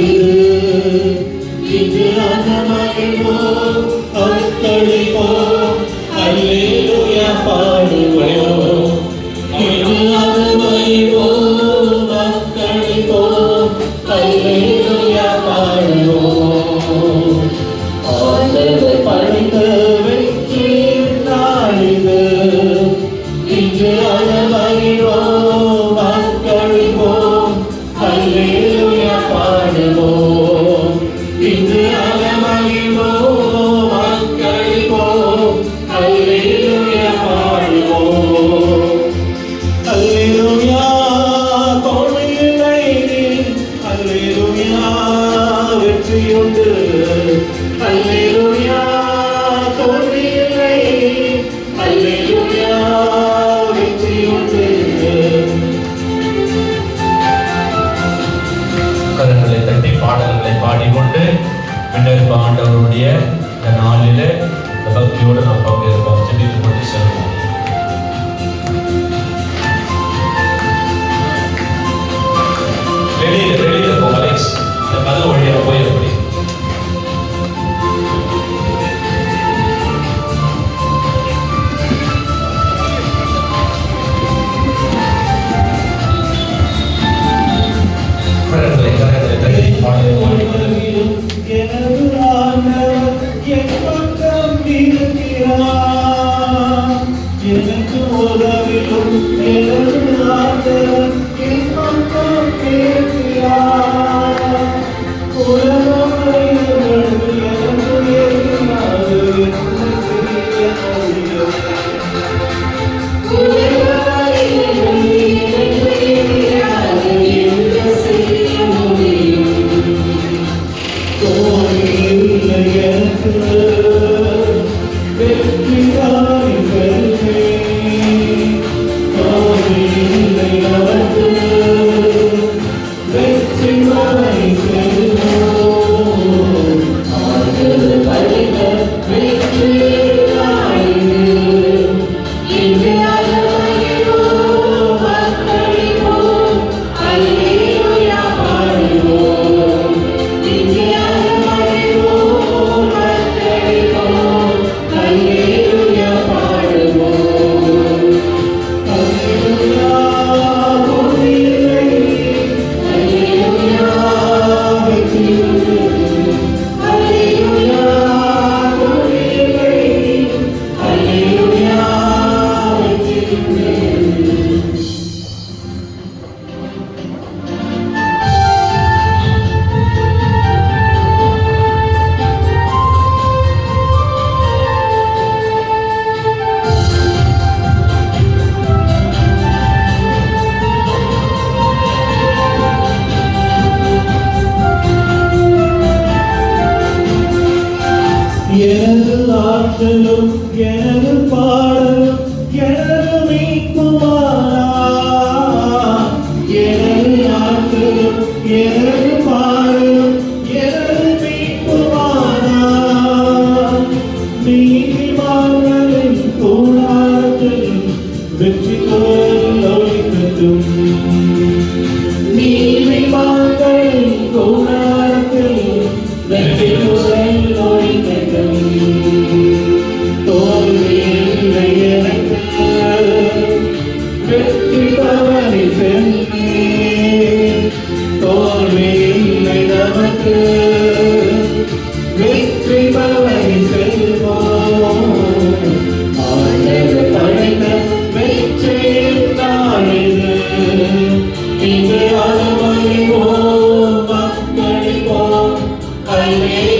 You. அன்றைய ஆண்டவருடைய இந்த நாளில் பக்தியோடு நாம் பங்கேற்போம். செடிக்கு மட்டும் செல்வோம். ஆற்றலும் எனது பாடலும் எனது மீட்புமானா எனது ஆற்றலும் எனது பாடலும் எனது மீட்புமானா நீதிமான்களின் போராட்டத்தில் வெற்றி Amém.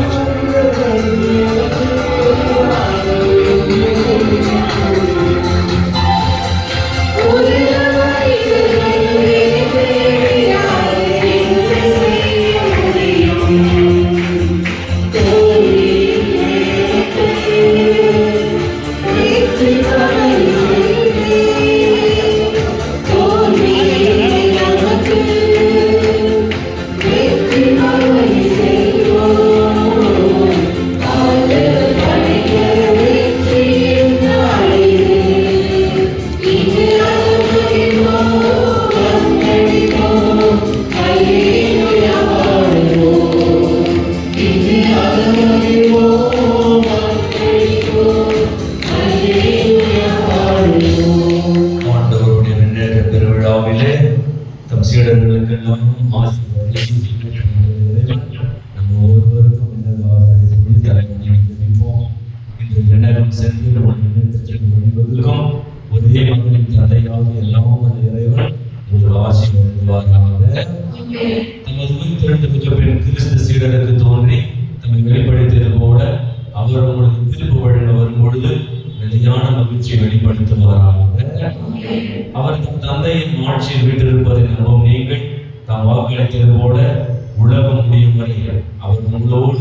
தம் சீடர்களுக்கெல்லாம் நம்ம ஒவ்வொருவருக்கும் இந்த வாசலை தலைவனை ஜெபிப்போம் இன்று சென்று வழிவகுக்கும் ஒரே மகனின் தந்தையாக எல்லாம் அந்த இறைவன் ஒரு ஆசி வழங்குவாராக தமது உயிர்த்தெழுந்ததுக்கு பின் கிறிஸ்து சீடருக்கு தோன்றி தம்மை வெளிப்படுத்தியது போல அவர் உங்களுக்கு திருப்பு வழங்க வரும் பொழுது நிலையான மகிழ்ச்சியை வெளிப்படுத்துவாராக அவரது தந்தையின் ஆட்சியில் வீட்டிருப்பதை நம்பும் நீங்கள் தாம் வாக்களித்தது போல உலகம் முடியும் வரை அவர் உங்களோடு